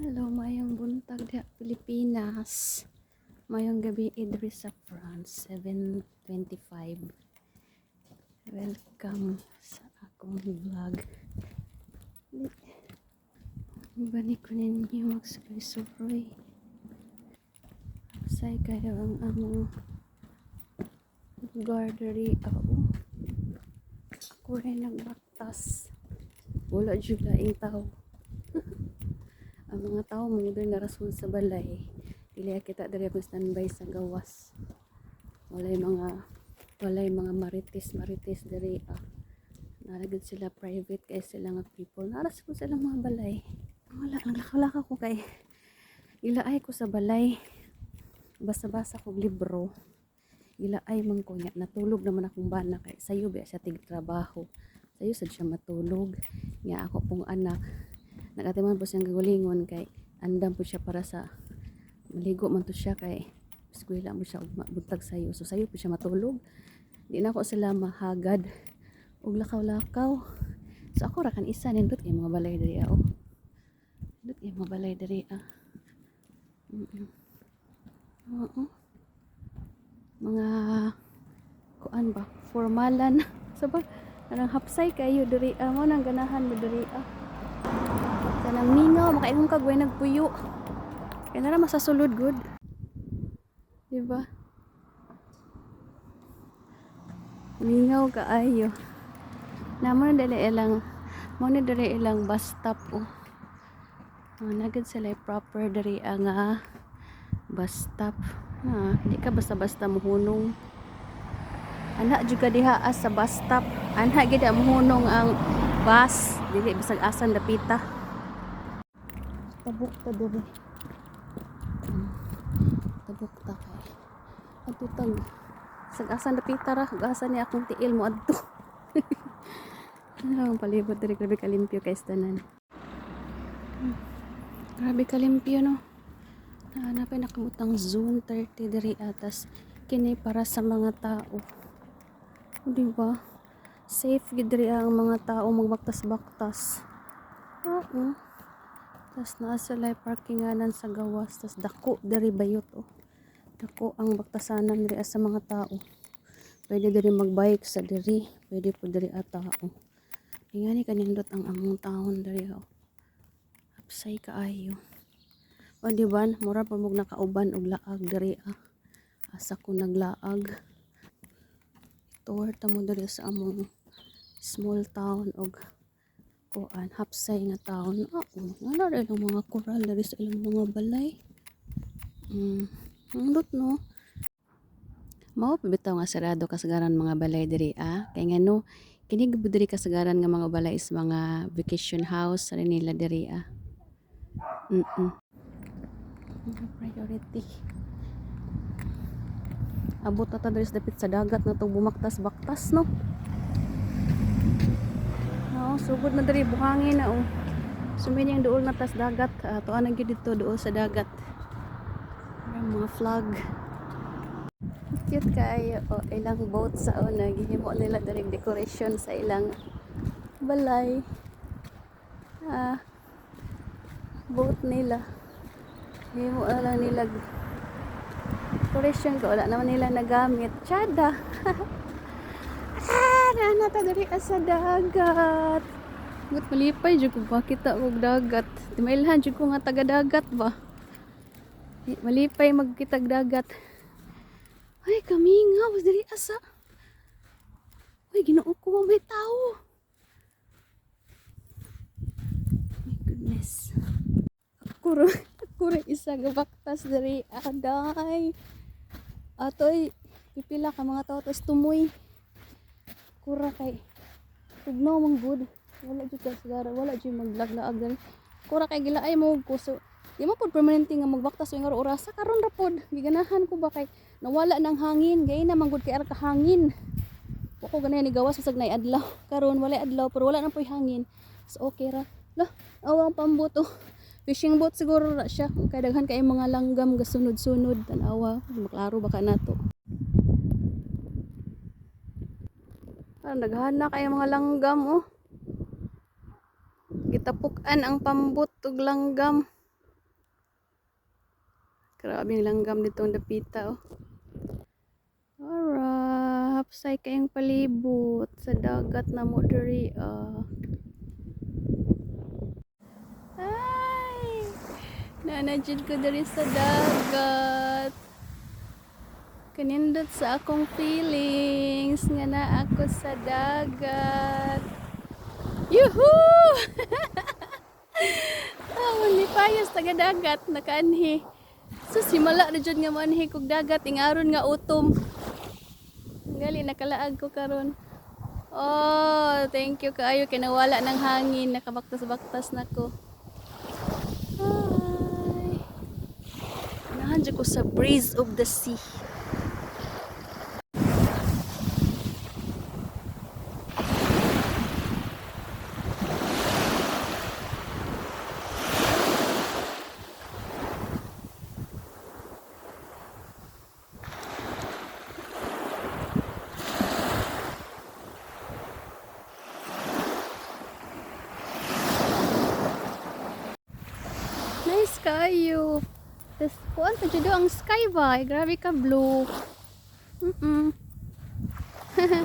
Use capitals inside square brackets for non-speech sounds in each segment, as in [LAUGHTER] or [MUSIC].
Hello, mayong buntag diha Pilipinas. Mayong gabi idri sa France, 7.25. Welcome sa akong vlog. Bani ko ninyo magsuroy-suroy. Say kayo ang among gardery. Oo. Ako rin nagbaktas. Wala dyan laing tao ang mga tao doon nga rason sa balay dili kita diri ako standby sa gawas. Walay mga walay mga marites marites diri ah. naragid sila private kay sila nga people. Naras ko sila mga balay. Wala naglaka ko kay ilaay ko sa balay. Basa-basa kog libro. Ilaay man ko nya natulog naman akong bana kay sayo ba siya tig trabaho. Sayo sad siya matulog. Nga ako pong anak nagatiman po siyang gagulingon kay andam po siya para sa maligo man to siya kay eskwela mo siya buntag sayo. So sayo po siya matulog. Di na ako sila mahagad ug lakaw-lakaw. So ako ra kan isa nindot kay mga balay diri ah oh. Nindot kay mga balay diri ah. Mm -mm. Oo. mga kuan ba formalan. [LAUGHS] Sa ba kanang hapsay kayo diri ah mo nang ganahan mo diri ah Kanang mingaw, makaingon kag way nagpuyo. Kaya na masasulod good. Diba? Mingaw ka ayo. Namo na dali ilang mo na dali ilang bus stop oh. Oh, nagad sila proper diri ang ah, bus stop. Ha, di ka basta-basta muhunong. Anak juga diha as sa bus stop. Anak gid muhunong ang bus dili bisag asan dapita tabok ta diri Hmm. tabok ta kay adto tag bisag asan dapita ra ni akong tiil mo adto [LAUGHS] ang palibot diri. Grabe kalimpyo kay tanan. Hmm. grabe kalimpyo no? Hanapin nakamutang zone 30 diri atas. Kini para sa mga tao. Di ba? Safe gid ang mga tao magbaktas-baktas. Oo. Tas naa sila parkinganan sa gawas tas dako diri bayot oh. Dako ang baktasanan diri sa mga tao. Pwede diri magbike sa diri, pwede po diri at tao. Ingani kanindot ang among taon diri oh. Hapsay kaayo. O di ba, mura pa mong nakauban og laag diri ah. Asa ko naglaag. Tour ta mo diri sa among small town og kuan hapsay nga town oo nga rin ang mga coral dari sa ilang mga balay. Mm andot no? Mao pabitaw nga sarado kasagaran mga balay diri ah. Kay nga no kini diri kasagaran nga mga balay is mga vacation house sa nila diri ah. Mm -mm. priority. Abot na ta diri sa dapit sa dagat na to bumaktas-baktas no Oo, sugod na diri buhangin na oh. Sumining dool na tas dagat. Uh, tuan na dito dool sa dagat. Ang mga flag. Cute kayo. Oh, ilang boat sa una. Gihimo nila diri decoration sa ilang balay. Ah, boat nila. Gihimo na lang nila decoration ko. Wala naman nila nagamit. Tsada. [LAUGHS] Na ta diri dagat. Gut malipay jud ko makita og dagat. Di mailhan jud ko nga taga dagat ba. Malipay magkitag dagat. Ay, kaminga was diri asa. Ay, ginoo ko may tao. My goodness. Kuro, [LAUGHS] kuro isa gabaktas diri aday. Atoy, pipila ka mga tao tas tumoy kura kay tugnaw mang good. Wala jud ka sigara wala jud maglaglaag dali kura kay gilaay mo ko so di mo pud permanente nga magbaktas nga orasa karon ra pod giganahan ko ba kay nawala ng hangin gay na manggod kay ara ka hangin. Wako ganay ni gawas bisag nay adlaw. [LAUGHS] Karon wala adlaw pero wala na poy hangin. So okay ra. La awang pambuto fishing boat siguro ra siya. Kay daghan kay mga langgam gasunod-sunod. Tanawa maklaro baka nato Ah, naghana kay mga langgam oh. Gitapukan ang pambot ug langgam. Grabe yung langgam ditong dapita, oh. Alright, hapsay kayong palibot sa dagat na mo diri, ah. Ay! Nanajid ko diri sa dagat. Kanindot sa akong feelings nga na ako sa dagat. Yuhuu! [LAUGHS] oh, ni payas taga dagat nakaanhi. So simala na jud nga manhi kog dagat ingaron nga utom. Gali nakalaag ko karon. Oh, thank you kaayo kay nawala ng hangin, nakabaktas-baktas nako. Ay. Nahan ko sa breeze of the sea. Kayo. Tapos, kuan pa dyan ang sky ba? Grabe ka blue. Mm-mm. [LAUGHS]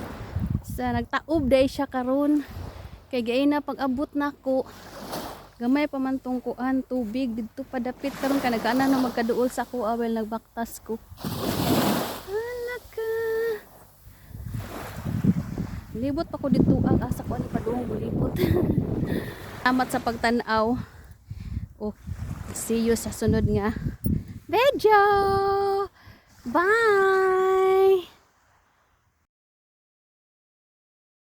sa nagtaob day siya karon. Kay gay na pag abot nako. Gamay pa man tong kuan tubig didto padapit karon ka nagana na magkaduol sa ko awel nagbaktas ko. Hala ka. Libot pa ko dito ang asa ko ani padung bulibot. [LAUGHS] Amat sa pagtanaw. Oh, see you sa sunod nga video. Bye!